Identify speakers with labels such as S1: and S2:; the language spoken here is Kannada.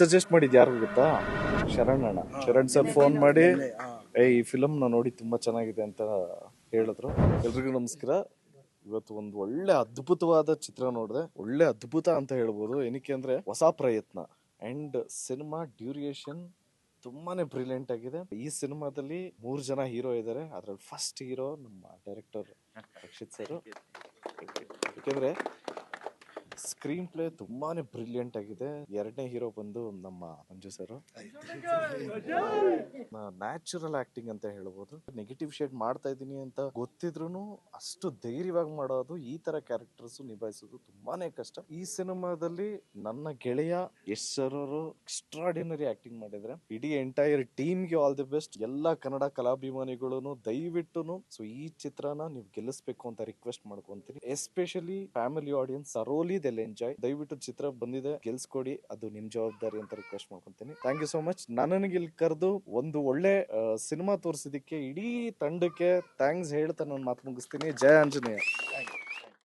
S1: ಸಜೆಸ್ಟ್ ಮಾಡಿದ್ ಯಾರು ಗೊತ್ತಾ? ಶರಣ್ ಅಣ್ಣ. ಶರಣ್ ಸರ್ ಫೋನ್ ಮಾಡಿ ಏ ಈ ಫಿಲಮ್ ನಾ ನೋಡಿ ತುಂಬಾ ಚೆನ್ನಾಗಿದೆ ಅಂತ ಹೇಳಿದ್ರು. ಎಲ್ರಿಗೂ ನಮಸ್ಕಾರ. ಇವತ್ತು ಒಂದು ಒಳ್ಳೆ ಅದ್ಭುತವಾದ ಚಿತ್ರ ನೋಡಿದೆ. ಒಳ್ಳೆ ಅದ್ಭುತ ಅಂತ ಹೇಳ್ಬೋದು. ಏನಕ್ಕೆ ಅಂದ್ರೆ ಹೊಸ ಪ್ರಯತ್ನ. ಅಂಡ್ ಸಿನಿಮಾ ಡ್ಯೂರಿಯೇಷನ್ ತುಂಬಾನೇ ಬ್ರಿಲಿಯಂಟ್ ಆಗಿದೆ. ಈ ಸಿನಿಮಾದಲ್ಲಿ ಮೂರು ಜನ ಹೀರೋ ಇದ್ದಾರೆ ಅದ್ರಲ್ಲಿ ಫಸ್ಟ್ ಹೀರೋ ನಮ್ಮ ಡೈರೆಕ್ಟರ್ ರಕ್ಷಿತ್ ಸರ್. ಯಾಕೆಂದ್ರೆ ಸ್ಕ್ರೀನ್ ಪ್ಲೇ ತುಂಬಾನೇ ಬ್ರಿಲಿಯಂಟ್ ಆಗಿದೆ. ಎರಡನೇ ಹೀರೋ ಬಂದು ನಮ್ಮ ಮಂಜು ಸರ್ ನ್ಯಾಚುರಲ್ ಆಕ್ಟಿಂಗ್ ಅಂತ ಹೇಳ್ಬೋದು. ನೆಗೆಟಿವ್ ಶೇಡ್ ಮಾಡ್ತಾ ಇದ್ದೀನಿ ಅಂತ ಗೊತ್ತಿದ್ರು ಅಷ್ಟು ಧೈರ್ಯವಾಗಿ ಮಾಡೋದು, ಈ ತರ ಕ್ಯಾರೆಕ್ಟರ್ಸ್ ನಿಭಾಯಿಸೋದು ತುಂಬಾನೇ ಕಷ್ಟ. ಈ ಸಿನಿಮಾದಲ್ಲಿ ನನ್ನ ಗೆಳೆಯ ಯಶ್ ಸರ್ ಅವರು ಎಕ್ಸ್ಟ್ರಾಡಿನರಿ ಆಕ್ಟಿಂಗ್ ಮಾಡಿದ್ರೆ ಇಡೀ ಎಂಟೈರ್ ಟೀಮ್ಗೆ ಆಲ್ ದಿ ಬೆಸ್ಟ್ ಎಲ್ಲಾ ಕನ್ನಡ ಕಲಾಭಿಮಾನಿಗಳು ದಯವಿಟ್ಟು ಸೊ ಈ ಚಿತ್ರನ ನೀವು ಗೆಲ್ಲಿಸ್ಬೇಕು ಅಂತ ರಿಕ್ವೆಸ್ಟ್ ಮಾಡ್ಕೊಂತೀನಿ. ಎಸ್ಪೆಷಲಿ ಫ್ಯಾಮಿಲಿ ಆಡಿಯನ್ಸ್ ಸರೋಲಿ ಎಂಜಾಯ್ ದಯವಿಟ್ಟು ಚಿತ್ರ ಬಂದಿದೆ, ಗೆಲ್ಸ್ಕೊಡಿ. ಅದು ನಿಮ್ ಜವಾಬ್ದಾರಿ ಅಂತ ರಿಕ್ವೆಸ್ಟ್ ಮಾಡ್ಕೊಂತೀನಿ. ಥ್ಯಾಂಕ್ ಯು ಸೋ ಮಚ್ ನನಗೆ ಇಲ್ಲಿ ಕರೆದು ಒಂದು ಒಳ್ಳೆ ಸಿನಿಮಾ ತೋರಿಸಿದಕ್ಕೆ ಇಡೀ ತಂಡಕ್ಕೆ ಥ್ಯಾಂಕ್ಸ್ ಹೇಳ್ತಾ ನಾನು ಮಾತು ಮುಗಿಸ್ತೀನಿ. ಜಯ ಆಂಜನೇಯ.